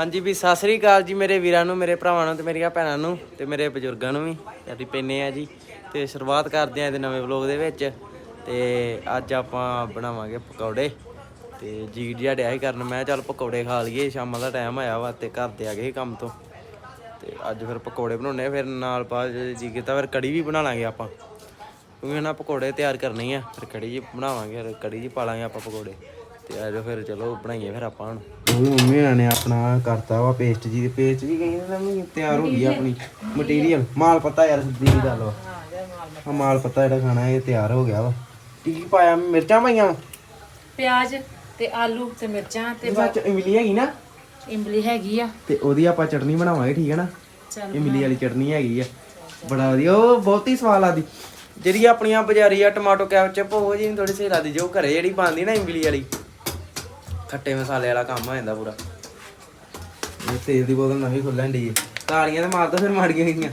ਹਾਂਜੀ ਵੀ ਸਤਿ ਸ੍ਰੀ ਅਕਾਲ ਜੀ ਮੇਰੇ ਵੀਰਾਂ ਨੂੰ, ਮੇਰੇ ਭਰਾਵਾਂ ਨੂੰ ਤੇ ਮੇਰੀਆਂ ਭੈਣਾਂ ਨੂੰ ਤੇ ਮੇਰੇ ਬਜ਼ੁਰਗਾਂ ਨੂੰ ਵੀ। ਸਾਡੀ ਪੈਨੇ ਆ ਜੀ ਤੇ ਸ਼ੁਰੂਆਤ ਕਰਦੇ ਆ ਇਹਦੇ ਨਵੇਂ ਵਲੌਗ ਦੇ ਵਿੱਚ ਤੇ ਅੱਜ ਆਪਾਂ ਬਣਾਵਾਂਗੇ ਪਕੌੜੇ ਤੇ ਜੀ ਜਿਹਾ ਡਿਆ ਸੀ ਕਰਨ। ਮੈਂ ਕਿਹਾ ਚੱਲ ਪਕੌੜੇ ਖਾ ਲਈਏ, ਸ਼ਾਮਾਂ ਦਾ ਟਾਈਮ ਆਇਆ ਵਾ ਤੇ ਘਰ ਦੇ ਆ ਗਏ ਸੀ ਕੰਮ ਤੋਂ। ਤੇ ਅੱਜ ਫਿਰ ਪਕੌੜੇ ਬਣਾਉਣੇ ਫਿਰ ਨਾਲ ਬਾਅਦ ਜੇ ਜੀ ਕੀਤਾ, ਫਿਰ ਕੜੀ ਵੀ ਬਣਾ ਲਾਂਗੇ ਆਪਾਂ। ਕਿਉਂਕਿ ਇਹਨਾਂ ਪਕੌੜੇ ਤਿਆਰ ਕਰਨੇ ਆ, ਫਿਰ ਕੜੀ ਜੀ ਬਣਾਵਾਂਗੇ, ਫਿਰ ਕੜੀ ਜੀ ਪਾ ਲਾਂਗੇ ਆਪਾਂ ਪਕੌੜੇ। ਤੇ ਆਜੋ ਫਿਰ ਚਲੋ ਬਣਾਈਏ ਫਿਰ ਆਪਾਂ ਹੁਣ। ਮੰਮੀ ਇਹਨਾਂ ਨੇ ਆਪਣਾ ਕਰਤਾ ਵਾ ਪੇਸਟ ਜੀ ਦੀ ਪੇਸਟ ਵੀ ਕਹੀ ਨਾ ਵੀ ਤਿਆਰ ਹੋ ਗਈ ਆ ਆਪਣੀ ਮਟੀਰੀਅਲ ਮਾਲ ਪਤਾ ਯਾਰ ਸਿੱਧੀ ਜੀ ਗੱਲ ਵਾ। ਆ ਮਾਲ ਪਤਾ ਜਿਹੜਾ ਖਾਣਾ ਇਹ ਤਿਆਰ ਹੋ ਗਿਆ ਵਾ। ਕੀ ਪਾਇਆ ਮਿਰਚਾਂ ਪਾਈਆਂ ਪਿਆਜ਼ ਤੇ ਆਲੂ ਤੇ ਮਿਰਚਾਂ ਤੇ ਤੇ ਬਾਅਦ ਚ ਇਮਲੀ ਹੈਗੀ ਨਾ? ਇਮਲੀ ਹੈਗੀ ਆ। ਤੇ ਉਹਦੀ ਆਪਾਂ ਚਟਨੀ ਬਣਾਵਾਂਗੇ ਠੀਕ ਹੈ ਨਾ? ਚੱਲ ਇਮਲੀ ਵਾਲੀ ਚਟਨੀ ਹੈਗੀ ਆ। ਬੜਾ ਵਧੀਆ ਉਹ ਬਹੁਤ ਹੀ ਸਵਾਦ ਲੱਗਦੀ। ਜਿਹੜੀ ਆਪਣੀਆਂ ਬਾਜ਼ਾਰੀ ਆ ਟਮਾਟੋ ਕੈਚਪ ਉਹ ਜੀ ਥੋੜੀ ਸਹੀ ਲੱਗਦੀ। ਜੋ ਘਰੇ ਜਿਹੜੀ ਬਣਦੀ ਨਾ ਇਮਲੀ ਵਾਲੀ। ਖੱਟੇ ਮਸਾਲੇ ਵਾਲਾ ਕੰਮ ਹੋ ਜਾਂਦਾ ਪੂਰਾ। ਇਹ ਤੇਲ ਦੀ ਬੋਤਲ ਨਵੀਂ ਖੁੱਲਣ ਦੀ ਤਾਲੀਆਂ ਤਾਂ ਮਾਰ ਦੋ ਫਿਰ ਮਾਰ ਗਈਆਂ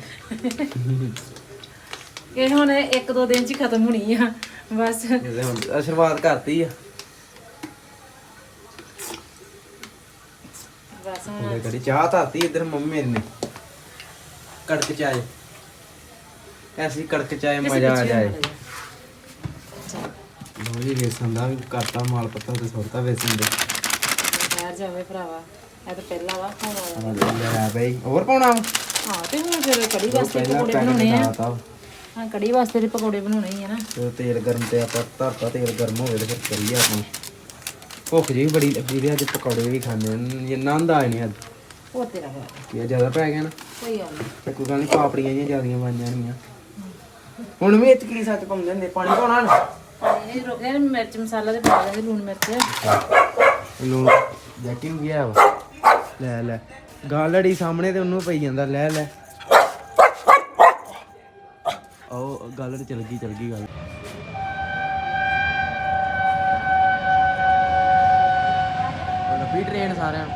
ਇਹ ਹੁਣ ਇੱਕ ਦੋ ਦਿਨ ਚ ਹੀ ਖਤਮ ਹੋਣੀ ਆ। ਬਸ। ਇਹਦੇ ਹੁਣ ਆਹ ਸ਼ੁਰੂਆਤ ਕਰਤੀ ਆ। ਬਸ ਹੁਣ ਕੜੀ ਚਾਹ ਧਰਤੀ ਇੱਧਰ ਮੰਮੀ ਮੇਰੇ ਨੇ। ਕੜਕ ਚਾਏ। ਐਸੀ ਕੜਕ ਚਾਏ ਮਜ਼ਾ ਆ ਜਾਏ। ਲੋ ਜੀ ਵੇਸਣ ਦਾ ਵੀ ਕਰਤਾ ਮਾਲ ਪੱਤਾ ਤੇ ਸੁੱਟਤਾ ਵੇਸਣ ਦੇ। ਜਾਵੇ ਭਰਾਵਾ। ਇਹ ਤਾਂ ਪਹਿਲਾ ਵਾ ਹੁਣ ਵਾਲਾ ਲੈ ਬਈ। ਹੋਰ ਪਾਉਣਾ? ਹਾਂ ਤੇ ਹੁਣ ਫਿਰ ਕੜੀ ਵਾਸਤੇ ਪਕੌੜੇ ਬਣਾਉਣੇ ਆ। ਹਾਂ ਕੜੀ ਵਾਸਤੇ ਤੇ ਪਕੌੜੇ ਬਣਾਉਣੇ ਹੀ ਆ ਨਾ। ਤੇ ਤੇਲ ਗਰਮ ਤੇ ਆਪਾਂ ਧਰਤਾ ਤੇਲ ਗਰਮ ਹੋਵੇ ਤੇ ਫਿਰ ਕਰੀਏ ਆਪਾਂ। ਭੁੱਖ ਜੀ ਬੜੀ ਲੱਗੀ ਤੇ ਅੱਜ ਪਕੌੜੇ ਵੀ ਖਾਣੇ ਨੇ ਇੰਨਾ ਆਂਦਾ ਨਹੀਂ ਅੱਜ। ਉਹ ਤੇਰਾ ਕੀ ਜ਼ਿਆਦਾ ਪੈ ਗਿਆ ਨਾ। ਕੋਈ ਗੱਲ ਨਹੀਂ ਕੋਈ ਗੱਲ ਨਹੀਂ ਪਾਪੜੀਆਂ ਜਿਹੀਆਂ ਜ਼ਿਆਦੀਆਂ ਬਣ ਜਾਣਗੀਆਂ ਹੁਣ ਵੀ ਇੱਥੇ ਕੀ ਸੱਚ ਪਾਉਂਦੇ ਹੁੰਦੇ। ਪਾਣੀ ਪਾਉਣਾ ਨਾ ਇਹ ਰੋਕਿਆ ਨਾ ਮਿਰਚ ਮਸਾਲਾ ਤੇ ਪਾ ਦਿੰਦੇ ਲੂਣ ਮਿਰਚ। ਲੋ ਜੈਕਿੰਗ ਨੂੰ ਗਿਆ ਵਾ। ਲੈ ਲੈ। ਗਾਲ ਲੜੀ ਸਾਹਮਣੇ ਤੇ ਉਹਨੂੰ ਪਈ ਜਾਂਦਾ। ਲੈ ਲੈ। ਉਹ ਗੱਲ ਚਲ ਗਈ ਚਲ ਗਈ ਗੱਲ। ਲੱਭੀ ਟ੍ਰੇਨ ਸਾਰਿਆਂ ਨੂੰ।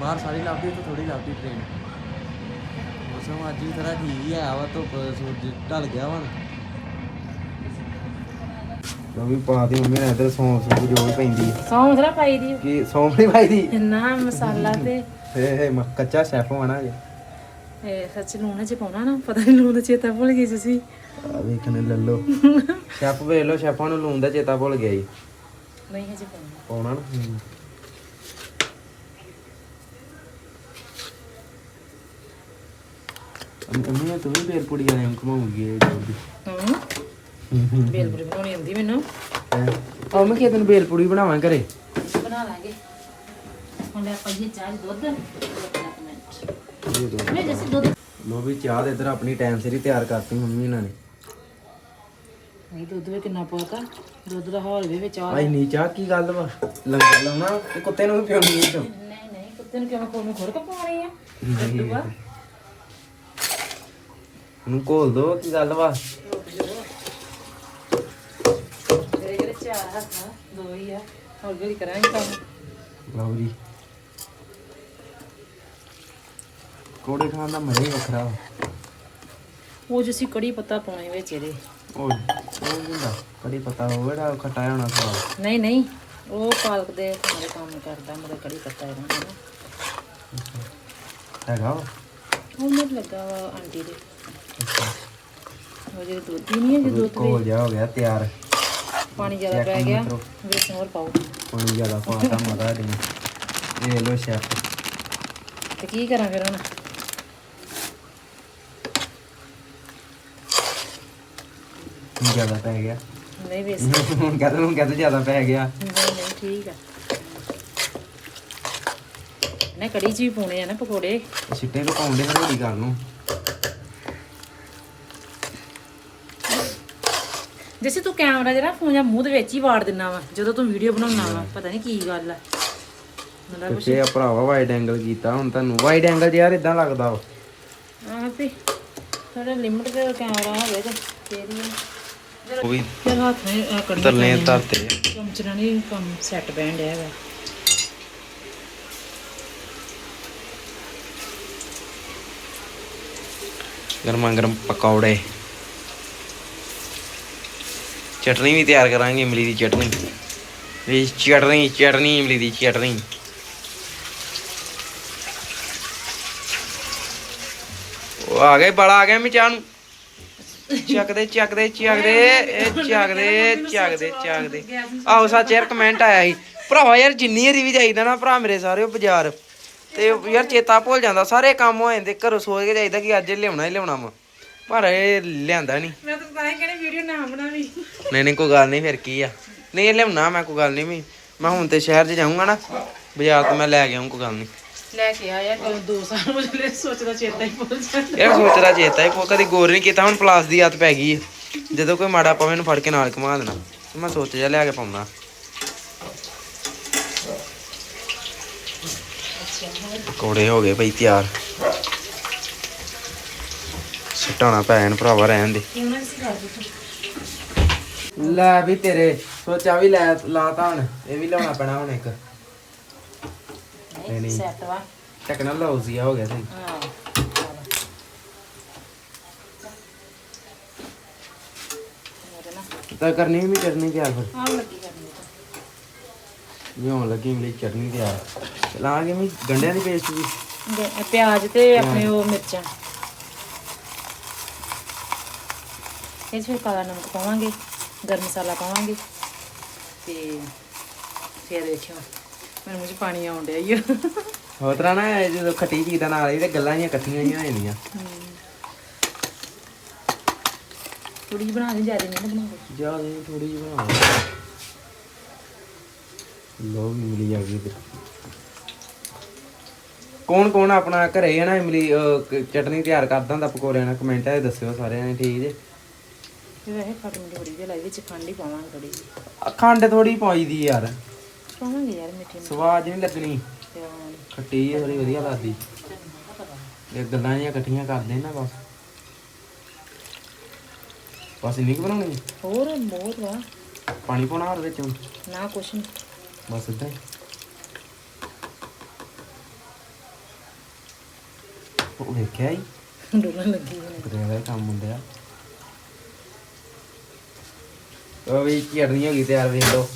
ਬਾਹਰ ਸਾਰੀ ਲੱਭਦੀ ਤੇ ਥੋੜੀ ਲੱਭਦੀ ਟ੍ਰੇਨ ਮੌਸਮ ਅੱਜ ਵੀ ਥੋੜਾ ਠੀਕ ਹੀ ਆ ਵਾ, ਧੁੱਪ ਸੂਰਜ ਢਲ ਗਿਆ ਵਾ ਲੋ ਵੀ ਪਾ ਦੀ ਮੰਮੀ ਨੇ ਇਧਰ ਸੌਂਫ ਸੂਪ ਜੋ ਵੀ ਪੈਂਦੀ ਹੈ ਸੌਂਫ ਥੋੜਾ ਪਾਈ ਦੀ। ਕਿ ਸੌਂਫ ਨਹੀਂ ਪਾਈ ਦੀ? ਨਾ ਮਸਾਲਾ ਤੇ। ਹੇ ਹੇ ਮ- ਕੱਚਾ ਸ਼ੈਫ ਹੋਣਾ ਜੇ ਇਹ ਸੱਚ ਲੂਣ ਚ ਪਾਉਣਾ ਨਾ? ਪਤਾ ਨਹੀਂ ਲੂਣ ਦਾ ਚੇਤਾ ਭੁੱਲ ਗਈ ਸੀ ਆ ਵੇਖਣੇ ਲੱਲੋ ਸ਼ੈਫ ਵੇਖ ਲੋ ਸ਼ੈਫਾਂ ਨੂੰ ਲੂਣ ਦਾ ਚੇਤਾ ਭੁੱਲ ਗਿਆ ਜੀ। ਨਹੀਂ ਹਜੇ ਪਾਉਣਾ। ਪਾਉਣਾ ਨਾ। ਹੂੰ। ਅੰਮ- ਅੰਮੀ ਤੂੰ ਵੀ ਬੇਲ ਪੁੜੀ ਵਾਲੇ ਨੂੰ ਘਮਾਉਂਗੀ ਇਹ ਹੂੰ। ਬੇਲਪੁਰੀ ਬਣਾਉਣੀ ਆਉਂਦੀ ਮੈਨੂੰ। ਆ ਮੈਂ ਕਿਹਾ ਤੈਨੂੰ ਬੇਲ ਪੁੜੀ ਬਣਾਵਾਂ ਘਰੇ। ਬਣਾ ਲਾਂਗੇ। ਹੁਣ ਲੈ ਪਾਈਏ ਚਾਹ ਦੁੱਧ ਦੇ ਦੋ। ਮੈਂ ਜੈਸੇ ਦੁੱਧ। ਲੋ ਵੀ ਚਾਹ ਤੇ ਇਧਰ ਆਪਣੀ ਟਾਈਮ ਸਿਰ ਹੀ ਤਿਆਰ ਕਰਤੀ ਮੰਮੀ ਇਹਨਾਂ ਨੇ। ਨਹੀਂ ਦੁੱਧ ਵੀ ਕਿੰਨਾ ਪਾਤਾ। ਦੁੱਧ ਦਾ ਹਾਲ ਵੀ ਵਿੱਚ ਆ ਨਹੀਂ ਚਾਹ ਕੀ ਗੱਲ ਵਾ? ਲੰਗਰ ਲਾਉਣਾ ਤੇ ਕੁੱਤੇ ਨੂੰ ਵੀ ਪਿਉਣੀ ਇਹ ਚੋਂ ਨਹੀਂ ਨਹੀਂ ਕੁੱਤੇ ਨੂੰ ਕਿਵੇਂ ਕੋਲ ਨੂੰ ਖੁਰ ਕਪਾਉਣੀ ਆ। ਕੱਟੂਗਾ ਉਹਨੂੰ ਘੋਲ ਦੋ ਕੀ ਗੱਲ ਵਾ ਤੇਰੇ ਕਿਹੜੇ ਚਾਰ ਹੱਥ ਦੋ ਹੀ ਆ। ਹੋਰ ਵੀ ਕਰਾਂਗੇ ਕੰਮ? ਲਓ ਜੀ। ਕੋੜੇ ਖਾਣ ਦਾ ਮਜ਼ਾ ਹੀ ਵੱਖਰਾ ਵਾ। ਉਹ ਜਿਸੀ ਕੜੀ ਪੱਤਾ ਪਾਉਣੇ ਵਿੱਚ ਇਹਦੇ। ਉਹ ਉਹ ਹੁੰਦਾ। ਕੜੀ ਪਤਾ ਹੋਵੇ ਜਿਹੜਾ ਖਟਾਇਆ ਹੋਣਾ ਸਵਾਦ ਨਹੀਂ ਨਹੀਂ। ਉਹ ਪਾਲਕ ਦੇ ਖਾਣੇ ਕੰਮ ਕਰਦਾ ਮੇਰੇ ਕੜੀ ਪੱਤਾ ਇਹਦਾ ਹਨਾ ਹੈਗਾ ਵਾ? ਉਹ ਮੈਨੂੰ ਲੱਗਾ ਵਾ ਆਂਟੀ ਦੇ। ਉਹ ਜਿਹੜੇ ਦੁੱਧ ਹੀ ਨਹੀਂ ਹੈ ਜੇ ਦੁੱਧ ਘੋਲ ਜਾ ਹੋ ਗਿਆ ਤਿਆਰ। ਪਾਣੀ ਜ਼ਿਆਦਾ ਪੈ ਗਿਆ ਵਿੱਚ ਹੋਰ ਪਾਓ। ਪਾਣੀ ਜ਼ਿਆਦਾ ਪਾਤਾ ਮਦਾ ਦੇ ਇਹ ਲੋ ਸ਼ੈਫ ਤੇ ਕੀ ਕਰਾਂ ਫਿਰ ਹੁਣ? ਜ਼ਿਆਦਾ ਪੈ ਗਿਆ। ਨਹੀਂ ਵੇਸ ਹੁਣ ਕਹਿੰਦੇ ਨੂੰ ਕਹਿੰਦੇ ਜ਼ਿਆਦਾ ਪੈ ਗਿਆ। ਨਹੀਂ ਨਹੀਂ ਠੀਕ ਆ। ਨੇ ਕੜੀ ਚ ਵੀ ਪਾਉਣੇ ਆ ਨਾ ਪਕੌੜੇ। ਛਿੱਟੇ ਤੋਂ ਪਾਉਂਦੇ ਫਿਰ ਹੋੜੀ ਕਰ ਨੂੰ। ਜਿਵੇਂ ਤੂੰ ਕੈਮਰਾ ਜਿਹੜਾ ਫੋਨ ਜਾਂ ਮੂੰਹ ਦੇ ਵਿੱਚ ਹੀ ਵਾੜ ਦਿੰਨਾ ਵਾ ਜਦੋਂ ਤੂੰ ਵੀਡੀਓ ਬਣਾਉਣਾ ਵਾ ਪਤਾ ਨਹੀਂ ਕੀ ਗੱਲ ਆ। ਮਤਲਬ ਤੇ ਆ ਭਰਾਵਾ ਵਾਈਡ ਐਂਗਲ ਕੀਤਾ ਹੁਣ ਤੁਹਾਨੂੰ ਵਾਈਡ ਐਂਗਲ ਯਾਰ ਇਦਾਂ ਲੱਗਦਾ ਵਾ। ਆਹ ਤੇ ਥੋੜਾ ਲਿਮਟ ਤੇ ਕੈਮਰਾ ਹੋਵੇ ਤੇ ਫੇਰ ਹੀ ਆ। ਉਹ ਵੀ ਫਿਰ ਹੱਥ ਨੇ ਆਹ ਕੜੀ ਤਰਲੇ ਤਰਤੇ ਚਮਚਣਾ ਨਹੀਂ ਕੰਮ ਸੈੱਟ ਬੈਂਡ ਹੈਗਾ। ਗਰਮਾ ਗਰਮ ਪਕੌੜੇ। ਚਟਨੀ ਵੀ ਤਿਆਰ ਕਰਾਂਗੇ ਇਮਲੀ ਦੀ ਚਟਨੀ। ਇਹ ਚਟਨੀ ਚਟਨੀ, ਇਮਲੀ ਦੀ ਚਟਨੀ। ਉਹ ਆ ਗਏ, ਬੜਾ ਆ ਗਿਆ ਮਿਚਾਂ ਨੂੰ। ਚੱਕਦੇ ਚੱਕਦੇ ਚੱਕਦੇ, ਇਹ ਚੱਕਦੇ ਚੱਕਦੇ ਚੱਕਦੇ। ਆਹੋ, ਸੱਚ ਯਾਰ ਕਮੈਂਟ ਆਇਆ ਸੀ। ਭਰਾਵਾ ਯਾਰ ਜਿੰਨੀ ਹਰੀ ਵੀ ਜਾਈਦਾ ਨਾ ਭਰਾ ਮੇਰੇ ਸਾਰੇ ਬਾਜ਼ਾਰ। ਤੇ ਯਾਰ ਚੇਤਾ ਭੁੱਲ ਜਾਂਦਾ, ਸਾਰੇ ਕੰਮ ਹੋ ਜਾਂਦੇ, ਘਰੋਂ ਸੋਚ ਕੇ ਜਾਈਦਾ ਕਿ ਅੱਜ ਲਿਆਉਣਾ ਹੀ ਲਿਆਉਣਾ ਵਾ। ਪਰ ਇਹ ਲਿਆਂਦਾ ਨਹੀਂ। ਮੈਂ ਤਾਂ ਤਾਂ ਹੀ ਕਹਿੰਦੀ ਵੀਡੀਓ ਨਾ ਬਣਾਵੀ। ਨਹੀਂ ਨਹੀਂ ਕੋਈ ਗੱਲ ਨਹੀਂ ਫਿਰ ਕੀ ਆ? ਨਹੀਂ ਇਹ ਲਿਆਉਣਾ ਮੈਂ ਕੋਈ ਗੱਲ ਨਹੀਂ ਵੀ ਮੈਂ ਹੁਣ ਤੇ ਸ਼ਹਿਰ 'ਚ ਜਾਊਂਗਾ ਨਾ ਬਾਜ਼ਾਰ ਤੋਂ ਮੈਂ ਲੈ ਕੇ ਆਊਂ ਕੋਈ ਗੱਲ ਨਹੀਂ। ਲੈ ਕੇ ਆ ਯਾਰ ਕਦੋਂ ਦੋ ਸਾਲ ਮੁਝੇ ਸੋਚਦਾ ਚੇਤਾ ਹੀ ਭੁੱਲ ਜਾਂਦਾ। ਯਾਰ ਸੋਚਦਾ ਚੇਤਾ ਹੀ ਕੋ ਕਦੀ ਗੌਰ ਨਹੀਂ ਕੀਤਾ ਹੁਣ ਪਲਾਸ ਦੀ ਆਦਤ ਪੈ ਗਈ ਹੈ ਜਦੋਂ ਕੋਈ ਮਾੜਾ ਪਵੇ ਇਹਨੂੰ ਫੜ ਕੇ ਨਾਲ ਘੁਮਾ ਦੇਣਾ। ਮੈਂ ਸੋਚ ਜਾ ਲਿਆ ਕੇ ਪਾਉਣਾ। ਪਕੌੜੇ ਹੋ ਗਏ ਬਈ ਤਿਆਰ। ਸਟਾਣਾ ਭੈਣ ਭਰਾਵਾ ਰਹਿਣ ਦੇ। ਲੈ ਵੀ ਤੇਰੇ ਸੋਚਾ ਵੀ ਲੈ ਲਾਤਾ ਹੁਣ ਇਹ ਵੀ ਲਿਆਉਣਾ ਪੈਣਾ ਹੁਣ ਇੱਕ। ਨਹੀਂ। ਸੈੱਟ ਵਾ। ਟੈਕਨੋਲੋਜੀ ਹੋ ਗਿਆ ਸਹੀ ਹਾਂ ਤਾਂ ਕਰਨੀ ਵੀ ਚਟਨੀ ਤਿਆਰ ਫਿਰ? ਆਹ ਲੱਗੀ ਕਰਨੀ ਜਿਉਂ ਲੱਗੀ ਮੇਰੀ ਚਟਨੀ ਤਿਆਰ। ਲਾਂਗੇ ਮੈਂ ਗੰਡਿਆਂ ਦੀ ਪੇਸਟ ਵੀ। ਪਿਆਜ਼ ਤੇ ਆਪਣੇ ਉਹ ਮਿਰਚਾਂ। ਇਹ 'ਚ ਫਿਰ ਕਾਲਾ ਨਮਕ ਪਾਵਾਂਗੇ ਗਰਮ ਮਸਾਲਾ ਪਾਵਾਂਗੇ ਤੇ ਫਿਰ ਦੇਖਿਓ ਮੂੰਹ 'ਚ ਪਾਣੀ ਆਉਣ ਡਿਆ ਓ। ਹੋਰ ਤਰ੍ਹਾਂ ਨਾ ਇਹ ਜਦੋਂ ਖੱਟੀ ਚੀਜ਼ ਦਾ ਨਾਲ ਇਹ ਤੇ ਗੱਲਾਂ ਜੀਆਂ ਇਕੱਠੀਆਂ ਹੀ ਹੋ ਜਾਂਦੀਆਂ। ਥੋੜੀ ਜਿਹੀ ਬਣਾ ਦੇ ਜ਼ਿਆਦਾ ਨਹੀਂ ਨਾ ਬਣਾਓ ਜ਼ਿਆਦਾ ਥੋੜੀ ਜਿਹੀ ਬਣਾ ਲੋ ਵੀ ਮਿਲੀ ਆ ਗਈ ਤੇ ਕੌਣ ਕੌਣ ਆਪਣਾ ਘਰੇ ਹੈ ਨਾ ਇਮਲੀ ਚਟਨੀ ਤਿਆਰ ਕਰਦਾ ਹੁੰਦਾ ਪਕੌੜਿਆਂ ਨਾਲ? ਕਮੈਂਟਾਂ 'ਚ ਦੱਸਿਓ ਸਾਰਿਆਂ ਨੇ ਠੀਕ ਜੇ? ਵੈਸੇ ਬੜੀ ਜਿਹੀ ਵਿੱਚ ਖੰਡ ਹੀ ਪਾਵਾਂਗੇ ਥੋੜੀ ਜਿਹੀ। ਆ ਖੰਡ ਥੋੜੀ ਪਾਈ ਦੀ ਯਾਰ। ਪਾਵਾਂਗੇ ਯਾਰ ਮਿੱਠੀ ਨੂੰ ਸਵਾਦ ਨਹੀਂ ਲੱਗਣੀ। ਤੇ ਉਹ ਖੱਟੀ ਜਿਹੀ ਥੋੜੀ ਵਧੀਆ ਲੱਗਦੀ। ਇਹ ਗੱਲਾਂ ਜਿਹੀਆਂ ਇਕੱਠੀਆਂ ਕਰਦੇ ਨਾ ਬਸ। ਬਸ ਇੰਨੀ ਕੁ ਬਣਾਉਣੀ? ਹੋਰ ਬਹੁਤ ਵਾ। ਪਾਣੀ ਪਾਉਣਾ ਹੋਰ ਵਿੱਚ ਹੁਣ? ਨਾ ਕੁਛ ਨਹੀਂ ਬਸ ਇਦਾਂ ਹੀ। ਉਹ ਵੇਖਿਆ ਹੀ? ਡੋਲਣ ਲੱਗੀ ਹੋਣੀ ਬਰੇ ਦਾ ਕੰਮ ਹੁੰਦਾ ਆ ਉਹ ਵੀ ਚਟਨੀ ਹੋ ਗਈ ਤਿਆਰ ਵੇਖ ਲਓ।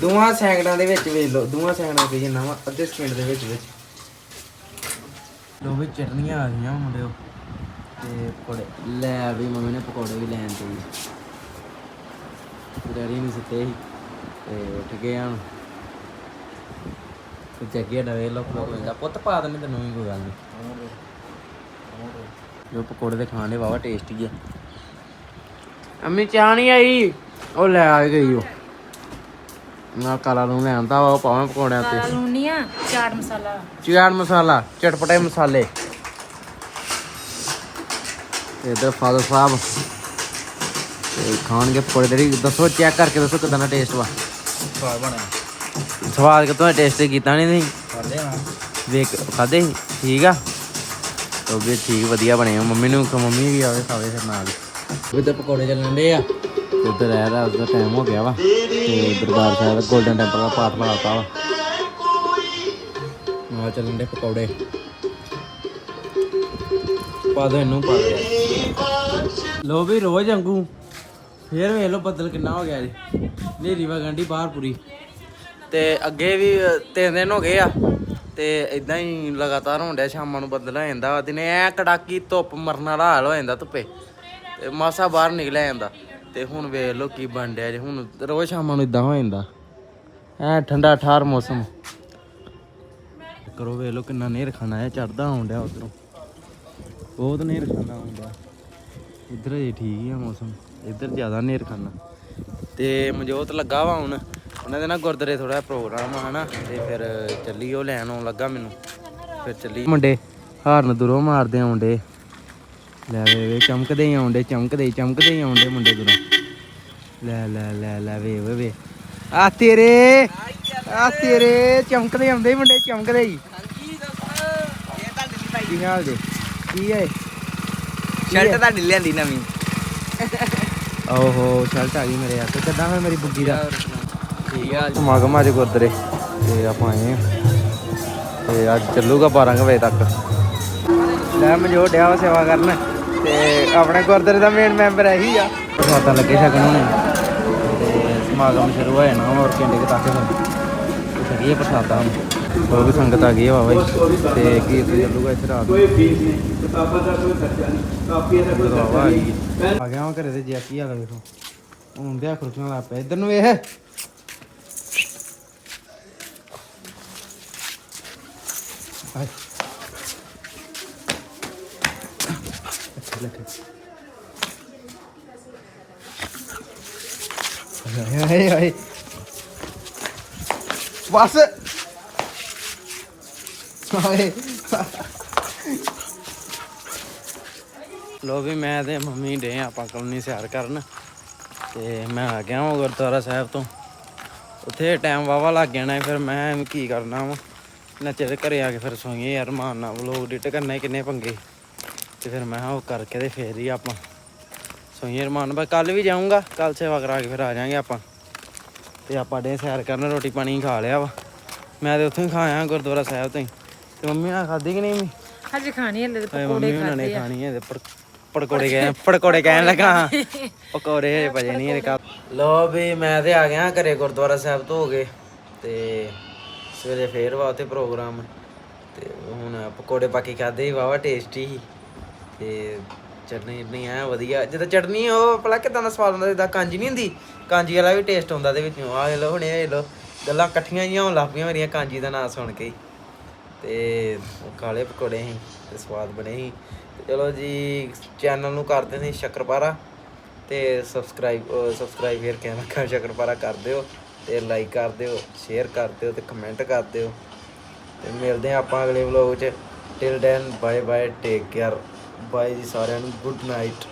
ਦੋਵਾਂ ਸੈਕਿੰਡਾਂ ਦੇ ਵਿੱਚ ਵੇਖ ਲਓ ਦੋਵਾਂ ਸੈਕਿੰਡਾਂ ਤੇ ਜਿੰਨਾ ਵਾ ਅੱਧੇ ਸਕਿੰਟ ਦੇ ਵਿੱਚ ਵਿੱਚ। ਲੋ ਵੀ ਚਟਨੀਆਂ ਆ ਗਈਆਂ ਮੁੰਡਿਓ। ਤੇ ਪਕੌੜੇ ਲੈ ਵੀ ਮੰਮੀ ਨੇ ਪਕੌੜੇ ਵੀ ਲੈਣ ਤੇ। ਡੈਡੀ ਨੇ ਸਿੱਟੇ ਸੀ ਤੇ ਉੱਠ ਗਏ ਹਣ। ਤੇ ਜੱਗੇ ਡਵੇ ਲੋਕ ਲੋਕ ਲੈਂਦਾ ਪੁੱਤ ਪਾ ਦਿੰਦੇ ਤੈਨੂੰ ਵੀ ਕੋਈ ਗੱਲ ਨਹੀਂ ਜੋ ਪਕੌੜੇ ਦੇ ਖਾਣ ਦੇ ਵਾਵਾ ਟੇਸਟੀ ਆ। ਅੰਮੀ ਚਾਹ ਨਹੀਂ ਆਈ? ਉਹ ਲੈ ਆ ਗਈ ਉਹ। ਨਾ ਕਾਲਾ ਨੂੰ ਲੈ ਆਂਦਾ ਵਾ ਉਹ ਪਾਵਾਂ ਪਕੌੜਿਆਂ ਤੇ। ਕਾਲਾ ਲੂਣ ਨਹੀਂ ਆ ਚਾਟ ਮਸਾਲਾ। ਚਾਟ ਮਸਾਲਾ ਚਟਪਟੇ ਮਸਾਲੇ। ਤੇ ਇਧਰ ਫਾਦਰ ਸਾਹਿਬ। ਤੇ ਖਾਣਗੇ ਪਕੌੜੇ ਤੇਰੀ। ਦੱਸੋ ਚੈੱਕ ਕਰਕੇ ਦੱਸੋ ਕਿਦਾਂ ਦਾ ਟੇਸਟ ਵਾ। ਸਵਾਦ ਬਣਿਆ। ਸਵਾਦ ਕਿਤੋਂ ਟੇਸਟ ਕੀਤਾ ਨਹੀਂ ਤੁਸੀਂ? ਕਰਦੇ ਹਾਂ ਵੇਖ ਖਾਦੇ ਸੀ? ਠੀਕ ਆ? ਉਹ ਵੀ ਠੀਕ ਵਧੀਆ ਬਣੇ ਆ। ਮੰਮੀ ਨੂੰ ਮੰਮੀ ਵੀ ਆਵੇ ਖਾਵੇ ਫਿਰ ਨਾਲ ਤੇ ਪਕੌੜੇ ਚੱਲਣ ਦੇ ਆ? ਉਧਰ ਰਹਿ ਰਿਹਾ ਉਸਦਾ ਟਾਈਮ ਹੋ ਗਿਆ ਵਾ। ਤੇ ਦਰਬਾਰ ਸਾਹਿਬ ਗੋਲਡਨ ਟੈਂਪਲ ਦਾ ਪਾਠ ਬਣਾਤਾ ਵਾ। ਨਾਲ ਚੱਲਣ ਦੇ ਪਕੌੜੇ। ਪਾ ਦੋ ਇਹਨੂੰ ਪਾ ਦੋ। ਲੋ ਵੀ ਰੋਜ਼ ਵਾਂਗੂ। ਫੇਰ ਵੇਖ ਲੋ ਬੱਦਲ ਕਿੰਨਾ ਹੋ ਗਿਆ ਜੀ। ਨੇਰੀ ਵਗੰਡੀ ਬਾਹਰ ਪੂਰੀ। ਤੇ ਅੱਗੇ ਵੀ ਤਿੰਨ ਦਿਨ ਹੋ ਗਏ ਆ। ਤੇ ਇਦਾਂ ਹੀ ਲਗਾਤਾਰ ਡਿਆ ਸ਼ਾਮਾਂ ਨੂੰ ਬੱਦਲ ਹੋ ਜਾਂਦਾ ਦਿਨੇ ਐ ਕੜਾਕੀ ਧੁੱਪ ਮਰਨ ਵਾਲਾ ਹਾਲ ਹੋ ਜਾਂਦਾ ਧੁੱਪੇ। ਤੇ ਮਾਸਾ ਬਾਹਰ ਨਿਕਲਿਆ ਜਾਂਦਾ। ਤੇ ਹੁਣ ਵੇਖ ਲੋ ਕੀ ਬਣ ਡਿਆ ਜੇ। ਹੁਣ ਰੋਜ਼ ਸ਼ਾਮਾਂ ਨੂੰ ਇਦਾਂ ਹੋ ਜਾਂਦਾ। ਐ ਠੰਡਾ ਠਾਰ ਮੌਸਮ। ਕਰੋ ਵੇਖ ਲੋ ਕਿੰਨਾ ਨੇਰ ਖਾਣਾ ਹੈ। ਚੜਦਾ ਆਉਣ ਡਿਆ ਉਧਰੋਂ। ਬਹੁਤ ਨੇਰ ਖਾਣਾ ਆਉਣ ਇੱਧਰ ਜੇ ਠੀਕ ਹੀ ਆ ਮੌਸਮ। ਇੱਧਰ ਜ਼ਿਆਦਾ ਨੇਰ ਖਾਣਾ ਤੇ ਮਨਜੋਤ ਲੱਗਾ ਵਾ ਹੁਣ। ਉਹਨਾਂ ਦੇ ਨਾਲ ਗੁਰਦੁਆਰੇ ਥੋੜਾ ਪ੍ਰੋਗਰਾਮ ਆ ਹਨਾ। ਤੇ ਫਿਰ ਚੱਲੀ ਉਹ ਲੈਣ ਆਉਣ ਲੱਗਾ ਮੈਨੂੰ। ਫਿਰ ਚੱਲੀ ਮੁੰਡੇ ਹਾਰਨ ਦੂਰੋਂ ਮਾਰਦੇ ਆਉਂਦੇ ਲੈ ਵੇ ਵੇ ਚਮਕਦੇ ਹੀ ਆਉਂਦੇ ਚਮਕਦੇ ਹੀ ਚਮਕਦੇ ਹੀ ਆਉਂਦੇ ਮੁੰਡੇ ਦੂਰੋਂ ਲੈ ਲੈ ਲੈ ਲੈ ਵੇ ਵੇ ਵੇ। ਆ ਤੇਰੇ ਆ ਤੇਰੇ ਚਮਕਦੇ ਆਉਂਦੇ ਮੁੰਡੇ ਚਮਕਦੇ ਹੀ। ਕੀ ਹਾਲ ਜੇ? ਕੀ ਹੈ ਸ਼ਰਟ ਤੁਹਾਡੀ ਲਿਆਂਦੀ ਨਵੀਂ। ਓਹੋ ਸ਼ਰਟ ਆ ਗਈ ਮੇਰੇ ਹੱਥ ਕਿੱਦਾਂ ਹੋਇਆ ਮੇਰੀ ਬੁੱਗੀ ਦਾ? ਠੀਕ ਆ। ਸਮਾਗਮ ਅੱਜ ਗੁਰਦੁਆਰੇ। ਤੇ ਆਪਾਂ ਆਏ ਆ ਤੇ ਅੱਜ ਚੱਲੂਗਾ 12 ਕੁ ਵਜੇ ਤੱਕ। ਲੈ ਮਜੋ ਡਿਆ ਵਾ ਸੇਵਾ ਕਰਨ। ਤੇ ਆਪਣੇ ਗੁਰਦੁਆਰੇ ਦਾ ਮੇਨ ਮੈਂਬਰ ਇਹੀ ਆ। ਪ੍ਰਸਾਦਾਂ ਲੱਗੇ ਛਕਣ ਹੁਣ ਤੇ ਸਮਾਗਮ ਸ਼ੁਰੂ ਹੋ ਜਾਣਾ ਹੋਰ ਘੰਟੇ ਕੁ ਤੱਕ ਫਿਰ। ਛਕੀਏ ਪ੍ਰਸਾਦਾਂ ਹੁਣ। ਬਹੁਤ ਸੰਗਤ ਆ ਗਈ ਹੈ ਬਾਬਾ ਜੀ। ਤੇ ਕੀਰਤਨ ਚੱਲੂਗਾ ਇੱਥੇ ਰਾਤ ਨੂੰ? ਕੋਈ ਫੀਸ ਨਹੀਂ ਕਿਤਾਬਾਂ ਦਾ ਕੋਈ ਖਰਚਾ ਨਹੀਂ ਕਾਪੀਆਂ ਦਾ ਕੋਈ ਖਰਚਾ ਆ ਨਹੀਂ ਆ ਗਿਆ ਮੈਂ ਘਰੇ ਤੇ ਜੈਕੀ ਆ ਵੇਖੋ ਹੁਣ ਦੇ ਖੁਰਚੀਆਂ ਲਾ ਪਿਆ। ਇੱਧਰ ਨੂੰ ਵੇਖ। ਆਏ। ਅੱਛਾ ਹਾਏ ਹਾਏ ਬਸ। ਹਾਏ। ਲੋ ਵੀ ਮੈਂ ਤੇ ਮੰਮੀ ਡੇ ਆਪਾਂ ਕਲੋਨੀ ਸੈਰ ਕਰਨ। ਤੇ ਮੈਂ ਆ ਗਿਆ ਹਾਂ ਗੁਰਦੁਆਰਾ ਸਾਹਿਬ ਤੋਂ। ਉੱਥੇ ਟਾਈਮ ਵਾਵਾ ਲੱਗ ਜਾਣਾ ਫਿਰ ਮੈਂ ਕੀ ਕਰਨਾ ਵਾ। ਨੱਚੇ ਦੇ ਘਰੇ ਆ ਕੇ ਫਿਰ ਸੋਈਏ ਯਾਰ ਮਾਨ ਨਾਲ ਵਲੋਗ ਡਿਟ ਕਰਨਾ ਕਿੰਨੇ ਪੰਗੇ। ਤੇ ਫਿਰ ਮੈਂ ਉਹ ਕਰਕੇ ਤੇ ਫੇਰ ਹੀ ਆਪਾਂ ਸੋਈਏ ਰਮਾਨ ਬਸ ਕੱਲ ਵੀ ਜਾਊਂਗਾ ਕੱਲ ਸੇਵਾ ਕਰਾ ਕੇ ਫਿਰ ਆ ਜਾਾਂਗੇ ਆਪਾਂ। ਤੇ ਆਪਾਂ ਡੇ ਸੈਰ ਕਰਨ ਰੋਟੀ ਪਾਣੀ ਖਾ ਲਿਆ ਵਾ। ਮੈਂ ਤੇ ਉੱਥੋਂ ਹੀ ਖਾਇਆ ਗੁਰਦੁਆਰਾ ਸਾਹਿਬ ਤੋਂ ਹੀ। ਤੇ ਮੰਮੀ ਨਾਲ ਖਾਧੀ ਕਿ ਨਹੀਂ ਵੀ ਅੱਜ ਖਾਣੀ ਤੇ ਹਾਏ ਪਕੌੜੇ ਮੰਮੀ ਖਾਦੇ ਆ। ਖਾਣੀ ਹੈ ਤੇ ਪੜਕੋੜੇ ਗਏ ਪੜਕੋੜੇ ਕਹਿਣ ਲੱਗਾ ਪਕੌੜੇ ਹਜੇ ਭਜੇ ਨਹੀਂ ਇਹਦੇ ਕੱਪ ਲੋ ਵੀ ਮੈਂ ਤੇ ਆ ਗਿਆ ਘਰੇ ਗੁਰਦੁਆਰਾ ਸਾਹਿਬ ਤੋਂ ਹੋ ਗਏ ਤੇ ਸਵੇਰੇ ਫੇਰ ਵਾ ਉੱਥੇ ਪ੍ਰੋਗਰਾਮ। ਤੇ ਹੁਣ ਪਕੌੜੇ ਬਾਕੀ ਖਾਦੇ ਹੀ ਵਾਵਾ ਟੇਸਟੀ ਸੀ। ਤੇ ਚਟਨੀ ਨਹੀਂ ਆ ਵਧੀਆ। ਜਦੋਂ ਚਟਨੀ ਉਹ ਭਲਾ ਕਿਦਾਂ ਦਾ ਸਵਾਦ ਹੁੰਦਾ, ਜਿੱਦਾਂ ਕਾਂਜੀ ਨਹੀਂ ਹੁੰਦੀ? ਕਾਂਜੀ ਵਾਲਾ ਵੀ ਟੇਸਟ ਹੁੰਦਾ ਦੇ ਵਿੱਚੋਂ। ਆ ਲੋ ਹੁਣ ਇਹ ਲੋ ਗੱਲਾਂ ਇਕੱਠੀਆਂ ਹੀ ਹੋਣ ਲੱਗ ਪਈਆਂ ਮੇਰੀਆਂ ਕਾਂਜੀ ਦਾ ਨਾਂ ਸੁਣ ਕੇ ਹੀ। ਤੇ ਉਹ ਕਾਲੇ ਪਕੌੜੇ ਸੀ ਤੇ ਸਵਾਦ ਬਣੇ ਸੀ। ਚਲੋ ਜੀ, ਚੈਨਲ ਨੂੰ ਕਰਦੇ ਸੀ ਸ਼ੱਕਰਪਾਰਾ। ਤੇ ਸਬਸਕ੍ਰਾਈਬ ਸਬਸਕ੍ਰਾਈਬ ਫੇਰ ਕਹਿਣਾ ਕਰ, ਸ਼ੱਕਰਪਾਰਾ ਕਰ ਦਿਓ। ਤੇ ਲਾਈਕ ਕਰ ਦਿਓ ਸ਼ੇਅਰ ਕਰ ਦਿਓ ਤੇ ਕਮੈਂਟ ਕਰ ਦਿਓ। ਤੇ ਮਿਲਦੇ ਹਾਂ ਆਪਾਂ ਅਗਲੇ ਵਲੌਗ 'ਚ। Till then bye bye take care bye ਜੀ ਸਾਰਿਆਂ ਨੂੰ ਗੁੱਡ ਨਾਈਟ